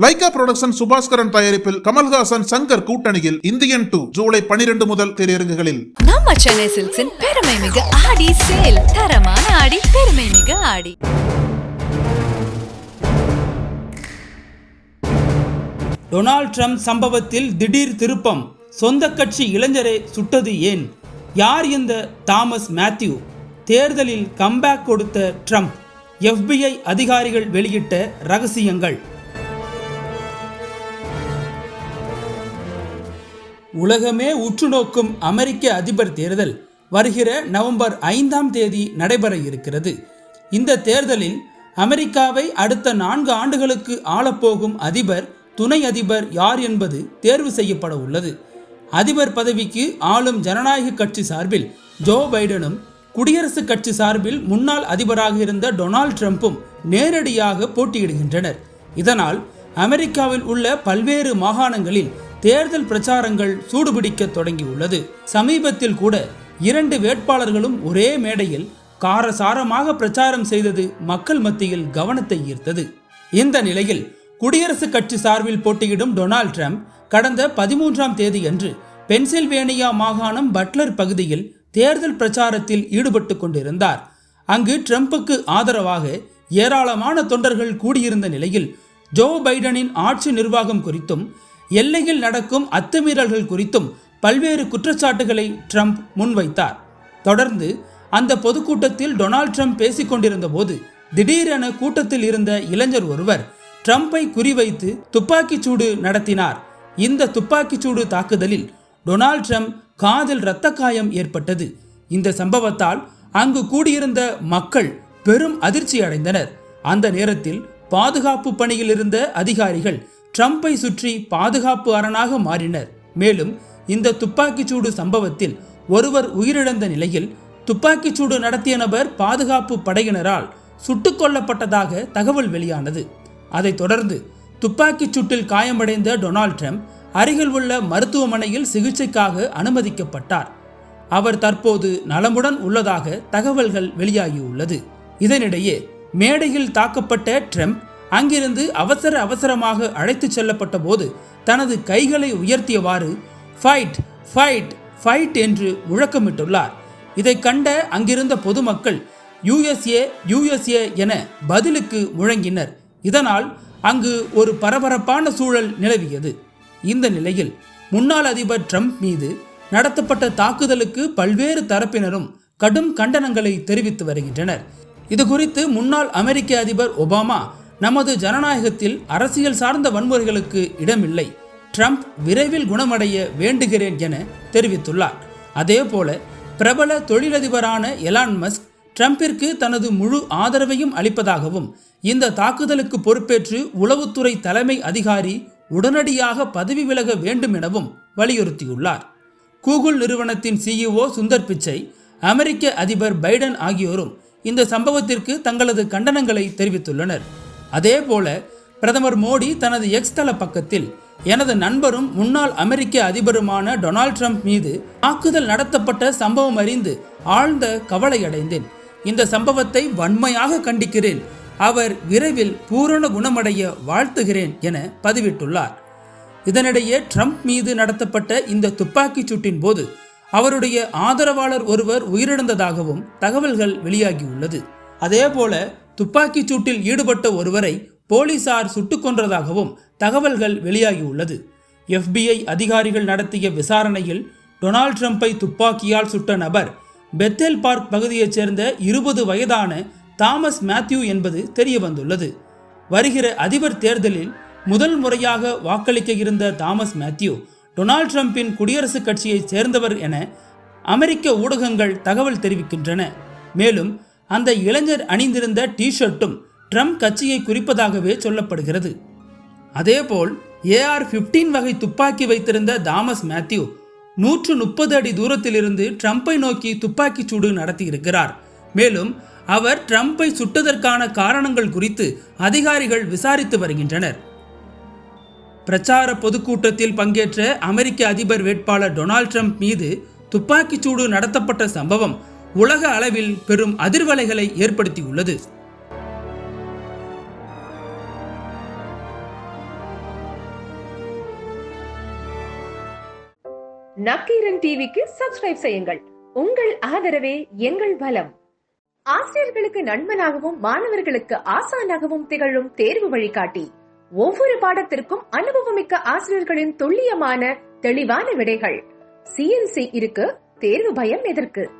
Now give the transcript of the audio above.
Lyca production Subaskaran தயாரிப்பில் கமல்ஹாசன் சங்கர் கூட்டணியில் Indian two July பனிரெண்டு முதல் திரையரங்குகளில். நம்ம சென்னை சில்க்ஸின் பெருமை மிகு ஆடி சேல் தரமான ஆடி பெருமை மிகு ஆடி. டொனால்ட் ட்ரம்ப் சம்பவத்தில் திடீர் திருப்பம். சொந்த கட்சி இளைஞரை சுட்டது ஏன்? யார் இந்த தாமஸ் மேத்யூ? தேர்தலில் கம்பேக் கொடுத்த ட்ரம்ப். FBI அதிகாரிகள் வெளியிட்ட ரகசியங்கள். உலகமே உற்றுநோக்கும் அமெரிக்க அதிபர் தேர்தல் வருகிற நவம்பர் ஐந்தாம் தேதி நடைபெற இருக்கிறது. இந்த தேர்தலில் அமெரிக்காவை அடுத்த நான்கு ஆண்டுகளுக்கு ஆளப்போகும் அதிபர் துணை அதிபர் யார் என்பது தேர்வு செய்யப்பட உள்ளது. அதிபர் பதவிக்கு ஆளும் ஜனநாயக கட்சி சார்பில் ஜோ பைடனும் குடியரசுக் கட்சி சார்பில் முன்னாள் அதிபராக இருந்த டொனால்ட் ட்ரம்ப்பும் நேரடியாக போட்டியிடுகின்றனர். இதனால் அமெரிக்காவில் உள்ள பல்வேறு மாகாணங்களில் தேர்தல் பிரச்சாரங்கள் சூடுபிடிக்க தொடங்கியுள்ளது. சமீபத்தில் கூட இரண்டு வேட்பாளர்களும் ஒரே மேடையில் காரசாரமாக பிரச்சாரம் செய்தது மக்கள் மத்தியில் கவனத்தை ஈர்த்தது. இந்த நிலையில் குடியரசுக் கட்சி சார்பில் போட்டியிடும் டொனால்ட் ட்ரம்ப் கடந்த பதிமூன்றாம் தேதியன்று பென்சில்வேனியா மாகாணம் பட்லர் பகுதியில் தேர்தல் பிரச்சாரத்தில் ஈடுபட்டு கொண்டிருந்தார். அங்கு ட்ரம்புக்கு ஆதரவாக ஏராளமான தொண்டர்கள் கூடியிருந்த நிலையில் ஜோ பைடனின் ஆட்சி நிர்வாகம் குறித்தும் எல்லையில் நடக்கும் அத்துமீறல்கள் குறித்தும் பல்வேறு குற்றச்சாட்டுகளை ட்ரம்ப் முன்வைத்தார். தொடர்ந்து அந்த பொதுக்கூட்டத்தில் டொனால்ட் ட்ரம்ப் பேசிக் கொண்டிருந்த போது திடீரென கூட்டத்தில் இருந்த இளைஞர் ஒருவர் ட்ரம்ப்பை குறிவைத்து துப்பாக்கிச் சூடு நடத்தினார். இந்த துப்பாக்கிச் சூடு தாக்குதலில் டொனால்ட் ட்ரம்ப் காதில் இரத்த காயம் ஏற்பட்டது. இந்த சம்பவத்தால் அங்கு கூடியிருந்த மக்கள் பெரும் அதிர்ச்சி அடைந்தனர் அந்த நேரத்தில் பாதுகாப்பு பணியில் இருந்த அதிகாரிகள் ட்ரம்ப்பை சுற்றி பாதுகாப்பு அரணாக மாறினர். மேலும் இந்த துப்பாக்கிச்சூடு சம்பவத்தில் ஒருவர் உயிரிழந்த நிலையில் துப்பாக்கிச்சூடு நடத்திய நபர் பாதுகாப்பு படையினரால் சுட்டுக் கொல்லப்பட்டதாக தகவல் வெளியானது. அதைத் தொடர்ந்து துப்பாக்கிச் சூட்டில் காயமடைந்த டொனால்ட் ட்ரம்ப் அருகில் உள்ள மருத்துவமனையில் சிகிச்சைக்காக அனுமதிக்கப்பட்டார். அவர் தற்போது நலமுடன் உள்ளதாக தகவல்கள் வெளியாகியுள்ளது. இதனிடையே மேடையில் தாக்கப்பட்ட ட்ரம்ப் அங்கிருந்து அவசர அவசரமாக அழைத்துச் செல்லப்பட்ட போது தனது கைகளை உயர்த்தியவாறு ஃபைட் ஃபைட் ஃபைட் என்று முழக்கமிட்டுள்ளார். இதை கண்ட அங்கிருந்த பொதுமக்கள் யுஎஸ்ஏ யுஎஸ்ஏ என பதிலுக்கு முழங்கினர். இதனால் அங்கு ஒரு பரபரப்பான சூழல் நிலவியது. இந்த நிலையில் முன்னாள் அதிபர் ட்ரம்ப் மீது நடத்தப்பட்ட தாக்குதலுக்கு பல்வேறு தரப்பினரும் கடும் கண்டனங்களை தெரிவித்து வருகின்றனர். இது குறித்து முன்னாள் அமெரிக்க அதிபர் ஒபாமா நமது ஜனநாயகத்தில் அரசியல் சார்ந்த வன்முறைகளுக்கு இடமில்லை. ட்ரம்ப் விரைவில் குணமடைய வேண்டுகிறேன் என தெரிவித்துள்ளார். அதேபோல பிரபல தொழிலதிபரான எலான் மஸ்க் ட்ரம்பிற்கு தனது முழு ஆதரவையும் அளிப்பதாகவும் இந்த தாக்குதலுக்கு பொறுப்பேற்று உளவுத்துறை தலைமை அதிகாரி உடனடியாக பதவி விலக வேண்டும் எனவும் வலியுறுத்தியுள்ளார். கூகுள் நிறுவனத்தின் சிஇஓ சுந்தர் பிச்சை அமெரிக்க அதிபர் பைடன் ஆகியோரும் இந்த சம்பவத்திற்கு தங்களது கண்டனங்களை தெரிவித்துள்ளனர். அதேபோல பிரதமர் மோடி தனது எக்ஸ் தள பக்கத்தில் எனது நண்பரும் முன்னாள் அமெரிக்க அதிபருமான டொனால்ட் ட்ரம்ப் மீது தாக்குதல் நடத்தப்பட்ட சம்பவம் அறிந்து ஆழ்ந்த கவலையடைந்தேன். இந்த சம்பவத்தை வன்மையாக கண்டிக்கிறேன். அவர் விரைவில் பூரண குணமடைய வாழ்த்துகிறேன் என பதிவிட்டுள்ளார். இதனிடையே ட்ரம்ப் மீது நடத்தப்பட்ட இந்த துப்பாக்கிச் சூட்டின் போது அவருடைய ஆதரவாளர் ஒருவர் உயிரிழந்ததாகவும் தகவல்கள் வெளியாகியுள்ளது. அதேபோல துப்பாக்கிச் சூட்டில் ஈடுபட்ட ஒருவரை போலீசார் சுட்டுக் கொன்றதாகவும் தகவல்கள் வெளியாகியுள்ளது. எஃபிஐ அதிகாரிகள் நடத்திய விசாரணையில் டொனால்ட் ட்ரம்பை துப்பாக்கியால் சுட்ட நபர் பெத்தேல் பார்க் பகுதியைச் சேர்ந்த இருபது வயதான தாமஸ் மேத்யூ என்பது தெரிய வந்துள்ளது வருகிற அதிபர் தேர்தலில் முதல் முறையாக வாக்களிக்க இருந்த தாமஸ் மேத்யூ டொனால்ட் ட்ரம்பின் குடியரசுக் கட்சியைச் சேர்ந்தவர் என அமெரிக்க ஊடகங்கள் தகவல் தெரிவிக்கின்றன. மேலும் அந்த இளைஞர் அணிந்திருந்த டி ஷர்ட்டும் ட்ரம்ப் கட்சியை குறிப்பதாகவே சொல்லப்படுகிறது. அதேபோல் ஏஆர் பிப்டீன் வகை துப்பாக்கி வைத்திருந்த தாமஸ் மேத்யூ நூற்று முப்பது அடி தூரத்திலிருந்து ட்ரம்பை நோக்கி துப்பாக்கிச் சூடு நடத்தியிருக்கிறார். மேலும் அவர் ட்ரம்பை சுட்டதற்கான காரணங்கள் குறித்து அதிகாரிகள் விசாரித்து வருகின்றனர். பிரச்சார பொதுக்கூட்டத்தில் பங்கேற்ற அமெரிக்க அதிபர் வேட்பாளர் டொனால்ட் ட்ரம்ப் மீது துப்பாக்கிச்சூடு நடத்தப்பட்ட சம்பவம் உலக அளவில் பெரும் அதிர்வலைகளை ஏற்படுத்தியுள்ளது. நக்கீரன் டிவிக்கு சப்ஸ்கிரைப் செய்யுங்கள். உங்கள் ஆதரவே எங்கள் பலம். ஆசிரியர்களுக்கு நண்பனாகவும் மாணவர்களுக்கு ஆசானாகவும் திகழும் தேர்வு வழிகாட்டி. ஒவ்வொரு பாடத்திற்கும் அனுபவம் மிக்க ஆசிரியர்களின் துல்லியமான தெளிவான விடைகள். சிஎன்சி இருக்கு தேர்வு பயம் எதற்கு?